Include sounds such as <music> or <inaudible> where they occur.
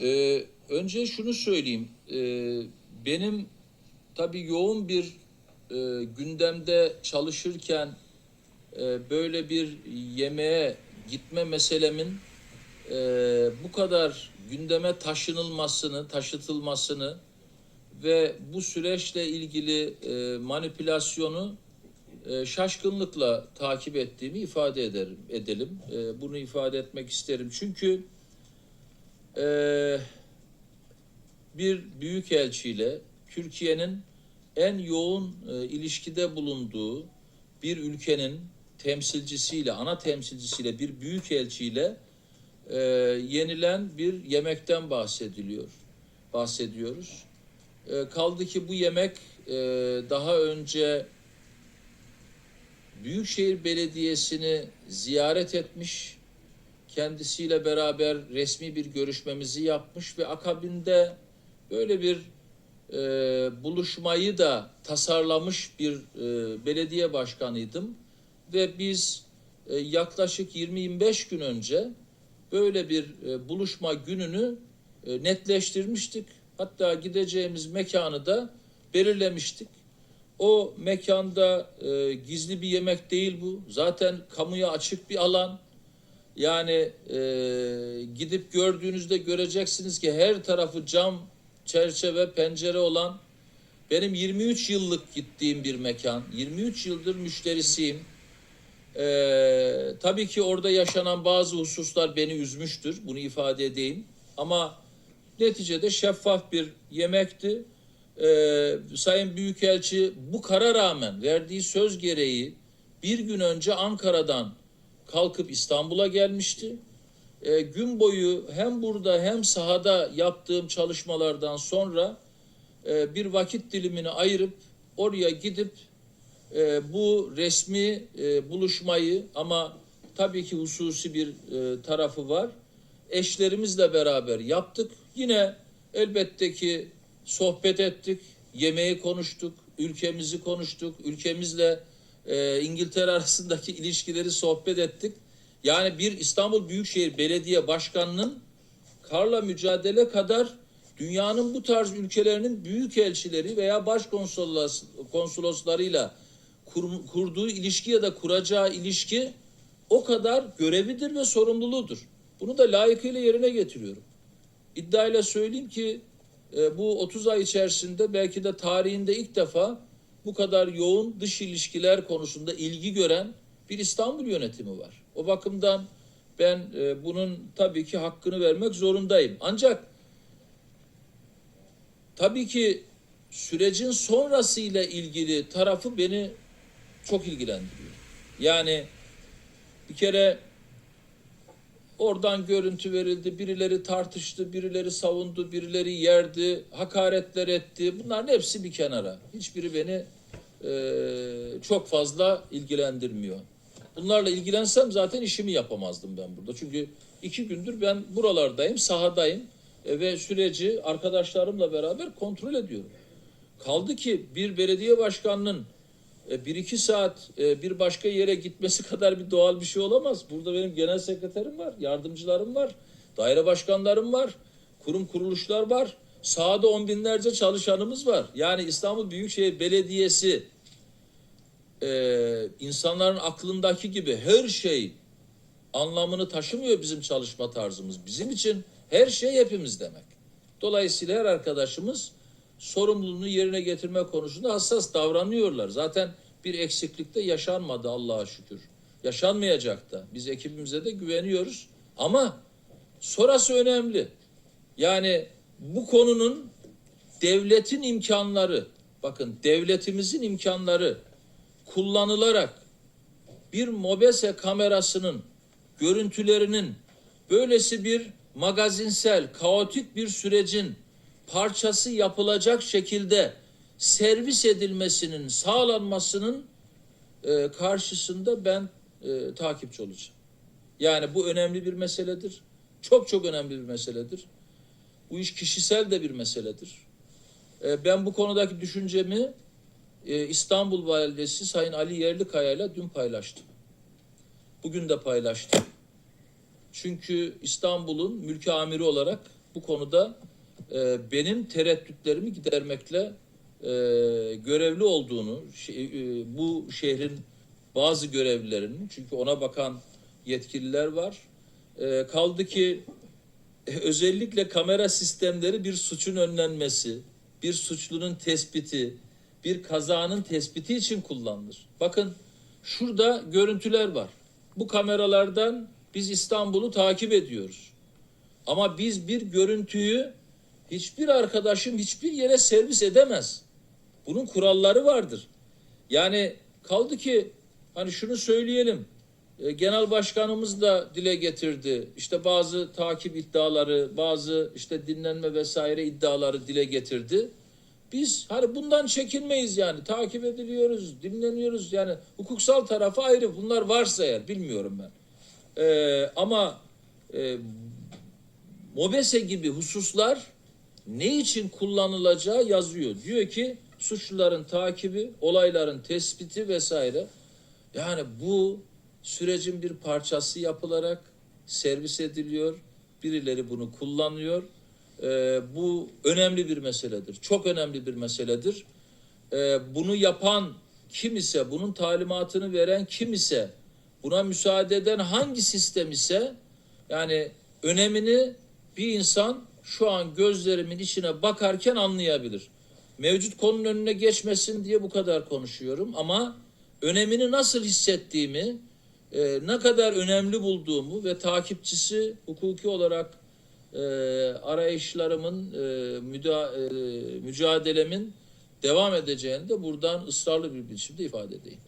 Ee, önce şunu söyleyeyim. Ee, benim tabii yoğun bir e, gündemde çalışırken e, böyle bir yemeğe gitme meselemin e, bu kadar gündeme taşınılmasını, taşıtılmasını ve bu süreçle ilgili e, manipülasyonu e, şaşkınlıkla takip ettiğimi ifade ederim, edelim. E, bunu ifade etmek isterim. Çünkü e, bir büyükelçiyle Türkiye'nin en yoğun e, ilişkide bulunduğu bir ülkenin temsilcisiyle, ana temsilcisiyle, bir büyükelçiyle e, yenilen bir yemekten bahsediliyor, bahsediyoruz. E, kaldı ki bu yemek e, daha önce Büyükşehir Belediyesi'ni ziyaret etmiş, kendisiyle beraber resmi bir görüşmemizi yapmış ve akabinde böyle bir e, buluşmayı da tasarlamış bir e, belediye başkanıydım ve biz e, yaklaşık 20-25 gün önce böyle bir e, buluşma gününü e, netleştirmiştik. Hatta gideceğimiz mekanı da belirlemiştik. O mekanda e, gizli bir yemek değil bu. Zaten kamuya açık bir alan. Yani e, gidip gördüğünüzde göreceksiniz ki her tarafı cam, çerçeve, pencere olan benim 23 yıllık gittiğim bir mekan. 23 yıldır müşterisiyim. E, tabii ki orada yaşanan bazı hususlar beni üzmüştür. Bunu ifade edeyim. Ama neticede şeffaf bir yemekti. Ee, Sayın Büyükelçi bu kara rağmen verdiği söz gereği bir gün önce Ankara'dan kalkıp İstanbul'a gelmişti. Ee, gün boyu hem burada hem sahada yaptığım çalışmalardan sonra e, bir vakit dilimini ayırıp oraya gidip e, bu resmi e, buluşmayı ama tabii ki hususi bir e, tarafı var. Eşlerimizle beraber yaptık. Yine elbette ki sohbet ettik, yemeği konuştuk, ülkemizi konuştuk, ülkemizle e, İngiltere arasındaki ilişkileri sohbet ettik. Yani bir İstanbul Büyükşehir Belediye Başkanı'nın karla mücadele kadar dünyanın bu tarz ülkelerinin büyük elçileri veya başkonsolos konsoloslarıyla kur, kurduğu ilişki ya da kuracağı ilişki o kadar görevidir ve sorumluluğudur. Bunu da layıkıyla yerine getiriyorum. İddiayla söyleyeyim ki e, bu 30 ay içerisinde belki de tarihinde ilk defa bu kadar yoğun dış ilişkiler konusunda ilgi gören bir İstanbul yönetimi var. O bakımdan ben e, bunun tabii ki hakkını vermek zorundayım. Ancak tabii ki sürecin sonrasıyla ilgili tarafı beni çok ilgilendiriyor. Yani bir kere Oradan görüntü verildi, birileri tartıştı, birileri savundu, birileri yerdi, hakaretler etti. Bunların hepsi bir kenara. Hiçbiri beni e, çok fazla ilgilendirmiyor. Bunlarla ilgilensem zaten işimi yapamazdım ben burada. Çünkü iki gündür ben buralardayım, sahadayım e, ve süreci arkadaşlarımla beraber kontrol ediyorum. Kaldı ki bir belediye başkanının e, bir iki saat bir başka yere gitmesi <laughs> kadar bir doğal bir şey olamaz. Burada benim genel sekreterim var, yardımcılarım var, daire başkanlarım var, kurum kuruluşlar var. Sahada on binlerce çalışanımız var. Yani İstanbul Büyükşehir Belediyesi e, insanların aklındaki gibi her şey anlamını taşımıyor bizim çalışma tarzımız. Bizim için her şey hepimiz demek. Dolayısıyla her arkadaşımız sorumluluğunu yerine getirme konusunda hassas davranıyorlar. Zaten bir eksiklik de yaşanmadı Allah'a şükür. Yaşanmayacak da. Biz ekibimize de güveniyoruz. Ama sonrası önemli. Yani bu konunun devletin imkanları, bakın devletimizin imkanları kullanılarak bir mobese kamerasının görüntülerinin böylesi bir magazinsel, kaotik bir sürecin parçası yapılacak şekilde servis edilmesinin sağlanmasının e, karşısında ben e, takipçi olacağım. Yani bu önemli bir meseledir. Çok çok önemli bir meseledir. Bu iş kişisel de bir meseledir. E, ben bu konudaki düşüncemi e, İstanbul Validesi Sayın Ali Yerlikaya ile dün paylaştım. Bugün de paylaştım. Çünkü İstanbul'un mülki amiri olarak bu konuda e, benim tereddütlerimi gidermekle e, görevli olduğunu, şey- e, bu şehrin bazı görevlilerinin, çünkü ona bakan yetkililer var. E, kaldı ki özellikle kamera sistemleri bir suçun önlenmesi, bir suçlunun tespiti, bir kazanın tespiti için kullanılır. Bakın şurada görüntüler var. Bu kameralardan biz İstanbul'u takip ediyoruz. Ama biz bir görüntüyü hiçbir arkadaşım hiçbir yere servis edemez. Bunun kuralları vardır. Yani kaldı ki hani şunu söyleyelim. E, Genel başkanımız da dile getirdi. İşte bazı takip iddiaları, bazı işte dinlenme vesaire iddiaları dile getirdi. Biz hani bundan çekinmeyiz yani. Takip ediliyoruz, dinleniyoruz. Yani hukuksal tarafı ayrı. Bunlar varsa eğer bilmiyorum ben. E, ama e, MOBESE gibi hususlar ne için kullanılacağı yazıyor. Diyor ki suçluların takibi, olayların tespiti vesaire. Yani bu sürecin bir parçası yapılarak servis ediliyor. Birileri bunu kullanıyor. Ee, bu önemli bir meseledir. Çok önemli bir meseledir. Ee, bunu yapan kim ise, bunun talimatını veren kim ise, buna müsaade eden hangi sistem ise yani önemini bir insan şu an gözlerimin içine bakarken anlayabilir. Mevcut konunun önüne geçmesin diye bu kadar konuşuyorum ama önemini nasıl hissettiğimi, e, ne kadar önemli bulduğumu ve takipçisi hukuki olarak e, arayışlarımın, e, müda, e, mücadelemin devam edeceğini de buradan ısrarlı bir biçimde ifade edeyim.